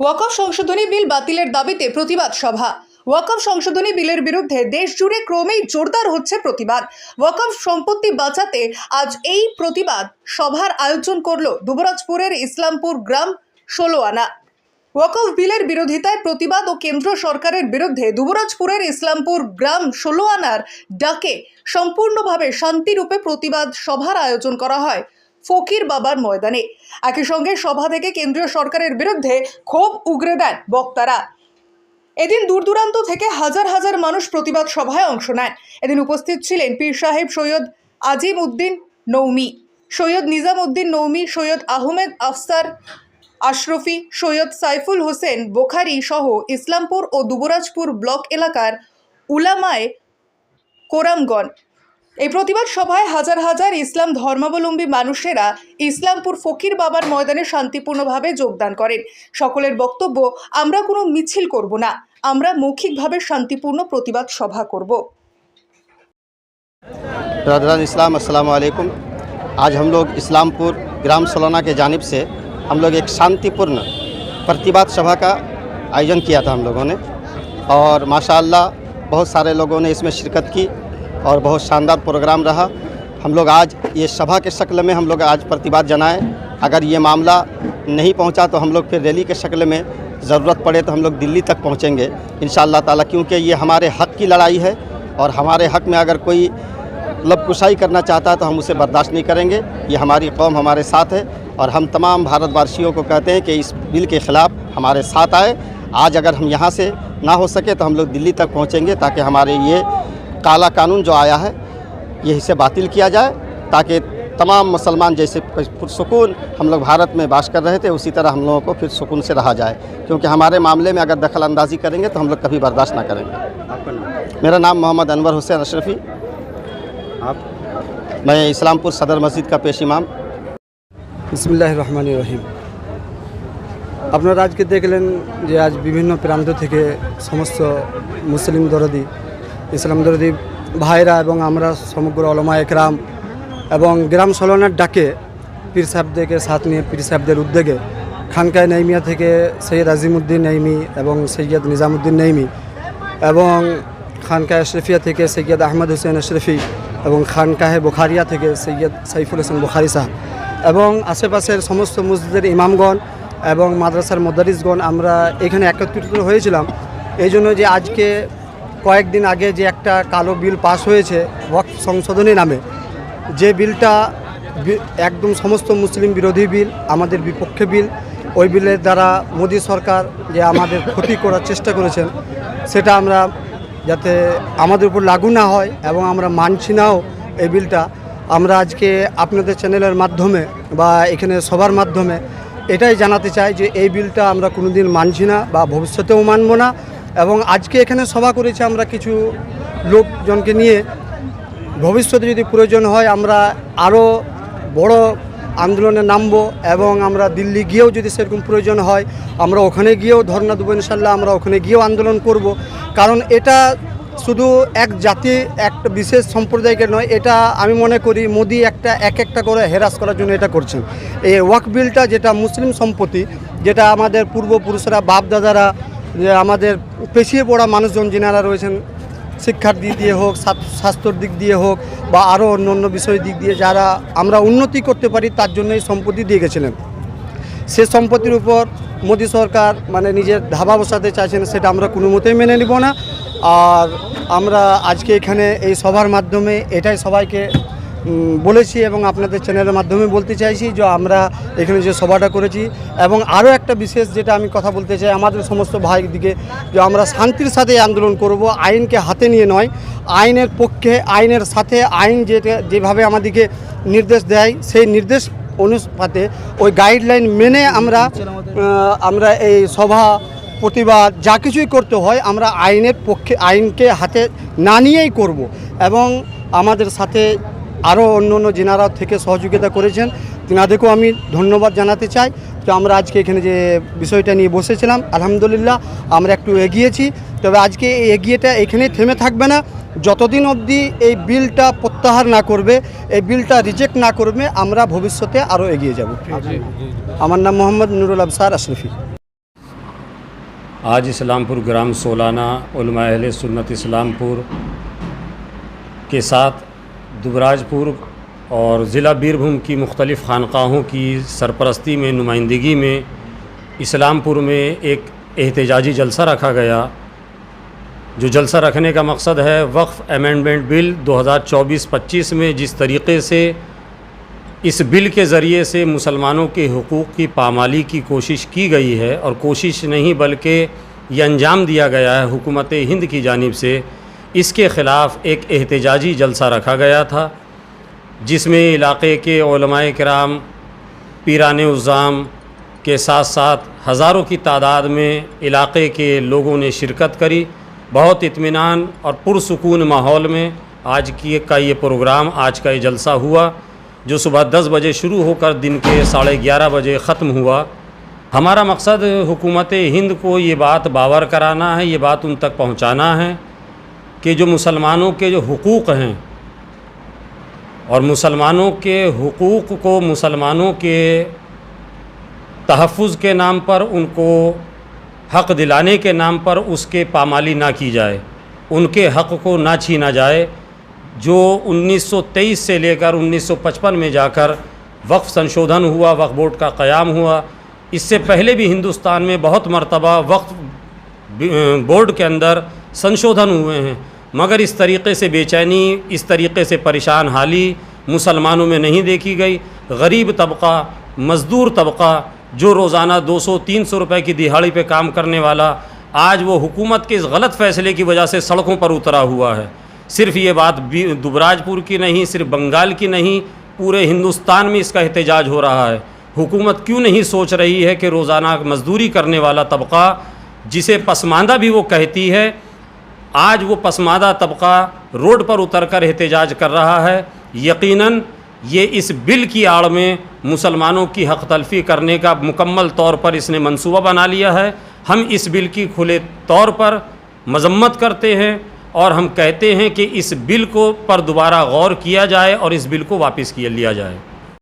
ওয়াকফ সংশোধনী বিল বাতিলের দাবিতে প্রতিবাদ সভা। ওয়াকফ সংশোধনী বিলের বিরুদ্ধে দেশ জুড়ে ক্রমেই জোরদার হচ্ছে প্রতিবাদ। ওয়াকফ সম্পত্তি বাঁচাতে আজ এই প্রতিবাদ সভার আয়োজন করল দুবরাজপুরের ইসলামপুর গ্রাম ষোলো আনা ওয়াকফ বিলের বিরোধিতায় প্রতিবাদ ও কেন্দ্র সরকারের বিরুদ্ধে দুবরাজপুরের ইসলামপুর গ্রাম ষোলো আনার ডাকে সম্পূর্ণভাবে শান্তিরূপে প্রতিবাদ সভার আয়োজন করা হয়। ফকির বাবার ময়দানে। একই সঙ্গে সভা থেকে কেন্দ্রীয় সরকারের বিরুদ্ধে ক্ষোভ উগরে দেন বক্তারা। এদিন দূর দূরান্ত থেকে হাজার হাজার মানুষ প্রতিবাদ সভায় অংশ নেন। এদিন উপস্থিত ছিলেন পীর সাহেব সৈয়দ আজিম উদ্দিন নৌমি, সৈয়দ নিজাম উদ্দিন নৌমি, সৈয়দ আহমেদ আফসার আশরফি, সৈয়দ সাইফুল হোসেন বোখারি সহ ইসলামপুর ও দুবরাজপুর ব্লক এলাকার উলামায় কোরামগণ এই প্রতিবাদ সভায় হাজার হাজার ইসলাম ধর্মাবলম্বী মানুষেরা ইসলামপুর ফকির বাবার ময়দানে শান্তিপূর্ণভাবে যোগদান করেন সকলের বক্তব্য আমরা কোনো মিছিল করব না আমরা মৌখিকভাবে শান্তিপূর্ণ প্রতিবাদ সভা করব ब्रदरन इस्लाम अस्सलाम वालेकुम आज हम लोग इस्लामपुर ग्राम सलोना के जानिब से हम लोग एक शांतिपूर्ण प्रतिवाद सभा का आयोजन किया था हम लोगों ने और माशाअल्लाह बहुत सारे लोगों ने इसमें शिरकत की اور بہت شاندار پروگرام رہا۔ ہم لوگ آج یہ سبھا کے شکل میں ہم لوگ آج پرتیباد جنائیں۔ اگر یہ معاملہ نہیں پہنچا تو ہم لوگ پھر ریلی کے شکل میں ضرورت پڑے تو ہم لوگ دلی تک پہنچیں گے۔ ان شاء اللہ تعالیٰ، کیونکہ یہ ہمارے حق کی لڑائی ہے اور ہمارے حق میں اگر کوئی لب کشائی کرنا چاہتا ہے تو ہم اسے برداشت نہیں کریں گے۔ یہ ہماری قوم ہمارے ساتھ ہے اور ہم تمام بھارت وارشیوں کو کہتے ہیں کہ اس بل کے خلاف ہمارے ساتھ آئے۔ آج اگر ہم یہاں سے نہ ہو سکے تو ہم لوگ دلی تک پہنچیں گے تاکہ ہمارے یہ کالا قانون جو آیا ہے یہ حصے باطل کیا جائے تاکہ تمام مسلمان جیسے پرسکون ہم لوگ بھارت میں باش کر رہے تھے اسی طرح ہم لوگوں کو پھر سکون سے رہا جائے۔ کیونکہ ہمارے معاملے میں اگر دخل اندازی کریں گے تو ہم لوگ کبھی برداشت نہ کریں گے۔ میرا نام محمد انور حسین اشرفی۔ آپ؟ میں اسلام پور صدر مسجد کا پیش امام۔ بسم اللہ الرحمن الرحیم۔ اپنا آج کے دیکھ لیں جو آج আজ বিভিন্ন تھے کہ সমস্ত مسلم دردی ইসলাম দরদি ভাইরা এবং আমরা সমগ্র অলমা একরাম এবং গ্রাম সলনার ডাকে পীর সাহেবদেরকে সাথ নিয়ে পীর সাহেবদের উদ্যোগে খানকায় নাইমিয়া থেকে সৈয়দ আজিমুদ্দিন নাইমি এবং সৈয়দ নিজামুদ্দিন নাইমি এবং খানকায় আশরফিয়া থেকে সৈয়দ আহমদ হোসেন আশরফি এবং খানকাহে বুখারিয়া থেকে সৈয়দ সাইফুল হোসেন বুখারি সাহেব এবং আশেপাশের সমস্ত মসজিদের ইমামগণ এবং মাদ্রাসার মদারিসগণ আমরা এখানে একত্রিত হয়েছিলাম। এই জন্য যে আজকে কয়েকদিন আগে যে একটা কালো বিল পাস হয়েছে ওয়াক্ফ সংশোধনী নামে, যে বিলটা একদম সমস্ত মুসলিম বিরোধী বিল, আমাদের বিপক্ষে বিল, ওই বিলের দ্বারা মোদী সরকার যে আমাদের ক্ষতি করার চেষ্টা করেছেন, সেটা আমরা যাতে আমাদের উপর লাগু না হয় এবং আমরা মানছি নাও এই বিলটা, আমরা আজকে আপনাদের চ্যানেলের মাধ্যমে বা এখানে সবার মাধ্যমে এটাই জানাতে চাই যে এই বিলটা আমরা কোনোদিন মানছি না বা ভবিষ্যতেও মানব না। এবং আজকে এখানে সভা করেছি আমরা কিছু লোকজনকে নিয়ে। ভবিষ্যতে যদি প্রয়োজন হয়, আমরা আরও বড় আন্দোলনে নামব এবং আমরা দিল্লি গিয়েও যদি সেরকম প্রয়োজন হয়, আমরা ওখানে গিয়েও ধর্ণা দেবো ইনশাল্লাহ, আমরা ওখানে গিয়েও আন্দোলন করব। কারণ এটা শুধু এক জাতি একটা বিশেষ সম্প্রদায়কে নয়, এটা আমি মনে করি মোদি একটা, এক একটা করে হেরাস করার জন্য এটা করছেন। এই ওয়াক বিলটা যেটা মুসলিম সম্পত্তি, যেটা আমাদের পূর্বপুরুষরা বাপ দাদারা যে আমাদের পেছিয়ে পড়া মানুষজন যিনারা রয়েছেন, শিক্ষার দিক দিয়ে হোক স্বাস্থ্যর দিক দিয়ে হোক, বা আরও অন্য অন্য বিষয়ের দিক দিয়ে যারা আমরা উন্নতি করতে পারি, তার জন্য এই সম্পত্তি দিয়ে গেছিলেন। সে সম্পত্তির উপর মোদী সরকার মানে নিজের ধাবা বসাতে চাইছেন, সেটা আমরা কোনো মতেই মেনে নিব না। আর আমরা আজকে এখানে এই সভার মাধ্যমে এটাই সবাইকে বলেছি এবং আপনাদের চ্যানেলের মাধ্যমে বলতে চাইছি যে আমরা এখানে যে সভাটা করেছি এবং আরও একটা বিশেষ যেটা আমি কথা বলতে চাই, আমাদের সমস্ত ভাই দিকে, যে আমরা শান্তির সাথে আন্দোলন করব, আইনকে হাতে নিয়ে নয়, আইনের পক্ষে, আইনের সাথে আইন যেটা, যেভাবে আমাদেরকে নির্দেশ দেয়, সেই নির্দেশ অনুপাতে ওই গাইডলাইন মেনে আমরা আমরা এই সভা, প্রতিবাদ, যা কিছুই করতে হয়, আমরা আইনের পক্ষে, আইনকে হাতে না নিয়েই করব। এবং আমাদের সাথে আরও অন্য অন্য জেনারা থেকে সহযোগিতা করেছেন তেনাদেরকেও আমি ধন্যবাদ জানাতে চাই তো আমরা আজকে এখানে যে বিষয়টা নিয়ে বসেছিলাম আলহামদুলিল্লাহ আমরা একটু এগিয়েছি তবে আজকে এই এগিয়েটা এখানেই থেমে থাকবে না যতদিন অবধি এই বিলটা প্রত্যাহার না করবে এই বিলটা রিজেক্ট না করবে আমরা ভবিষ্যতে আরও এগিয়ে যাব আমার নাম মোহাম্মদ নুরুল আবসার আশরফি आज इस्लामपुर ग्राम सोलाना उलमा अहले सुन्नत इस्लामपुर के साथ دبراج پور اور ضلع بیربھوم کی مختلف خانقاہوں کی سرپرستی میں، نمائندگی میں اسلام پور میں ایک احتجاجی جلسہ رکھا گیا۔ جو جلسہ رکھنے کا مقصد ہے، وقف امینڈمنٹ بل دو ہزار چوبیس پچیس میں جس طریقے سے اس بل کے ذریعے سے مسلمانوں کے حقوق کی پامالی کی کوشش کی گئی ہے، اور کوشش نہیں بلکہ یہ انجام دیا گیا ہے حکومت ہند کی جانب سے۔ اس کے خلاف ایک احتجاجی جلسہ رکھا گیا تھا، جس میں علاقے کے علماء کرام، پیران الزام کے ساتھ ساتھ ہزاروں کی تعداد میں علاقے کے لوگوں نے شرکت کری۔ بہت اطمینان اور پرسکون ماحول میں آج کی کا یہ پروگرام، آج کا یہ جلسہ ہوا، جو صبح دس بجے شروع ہو کر دن کے ساڑھے گیارہ بجے ختم ہوا۔ ہمارا مقصد حکومت ہند کو یہ بات باور کرانا ہے، یہ بات ان تک پہنچانا ہے۔ کہ جو مسلمانوں کے جو حقوق ہیں اور مسلمانوں کے حقوق کو مسلمانوں کے تحفظ کے نام پر، ان کو حق دلانے کے نام پر اس کے پامالی نہ کی جائے، ان کے حق کو نہ چھینا جائے، جو انیس سو تیئیس سے لے کر انیس سو پچپن میں جا کر وقف سنشودھن ہوا، وقف بورڈ کا قیام ہوا، اس سے پہلے بھی ہندوستان میں بہت مرتبہ وقف بورڈ کے اندر سنشودھن ہوئے ہیں۔ مگر اس طریقے سے بے چینی، اس طریقے سے پریشان حالی مسلمانوں میں نہیں دیکھی گئی۔ غریب طبقہ، مزدور طبقہ، جو روزانہ دو سو، تین سو روپے کی دہاڑی پہ کام کرنے والا، آج وہ حکومت کے اس غلط فیصلے کی وجہ سے سڑکوں پر اترا ہوا ہے۔ صرف یہ بات دبراج پور کی نہیں، صرف بنگال کی نہیں، پورے ہندوستان میں اس کا احتجاج ہو رہا ہے۔ حکومت کیوں نہیں سوچ رہی ہے کہ روزانہ مزدوری کرنے والا طبقہ، جسے پسماندہ بھی وہ کہتی ہے آج وہ پسماندہ طبقہ روڈ پر اتر کر احتجاج کر رہا ہے۔ یقیناً یہ اس بل کی آڑ میں مسلمانوں کی حق تلفی کرنے کا مکمل طور پر اس نے منصوبہ بنا لیا ہے۔ ہم اس بل کی کھلے طور پر مذمت کرتے ہیں اور ہم کہتے ہیں کہ اس بل کو پر دوبارہ غور کیا جائے اور اس بل کو واپس کیا لیا جائے۔